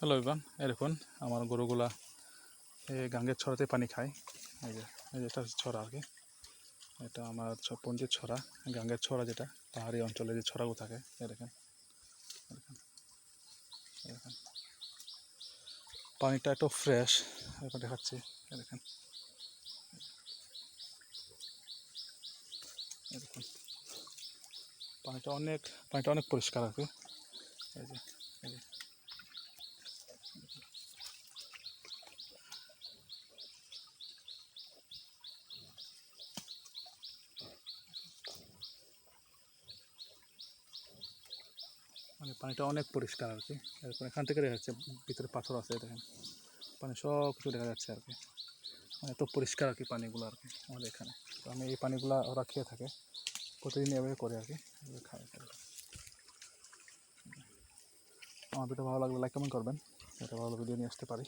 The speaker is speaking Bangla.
হ্যালো ইভান এরকম আমার গরুগুলা এই গাঙ্গের ছড়াতে পানি খায়। এই যে এই যে এটা হচ্ছে ছড়া আর কি। এটা আমার পঞ্জির ছড়া, গাঙ্গের ছড়া যেটা, পাহাড়ি অঞ্চলে যে ছড়াগুলো থাকে, এই দেখেন পানিটা একটু ফ্রেশ এরকম দেখাচ্ছি এই দেখুন। পানিটা অনেক পানিটা অনেক পরিষ্কার আর কি। এই যে মানে পানিটা অনেক পরিষ্কার আর কি। এরপর এখান থেকে দেখা যাচ্ছে ভিতরে পাথর আছে, দেখেন। পানি সব কিছু দেখা যাচ্ছে আর কি। মানে এত পরিষ্কার আর কি পানিগুলো আর কি আমাদের এখানে। তো আমি এই পানিগুলো ওরা খেয়ে থাকে, প্রতিদিন এভাবে করে আর কি কি। আমার ভিডিও ভালো লাগলে লাইক কমেন্ট করবেন। এটা ভালো ভিডিও নিয়ে আসতে পারি।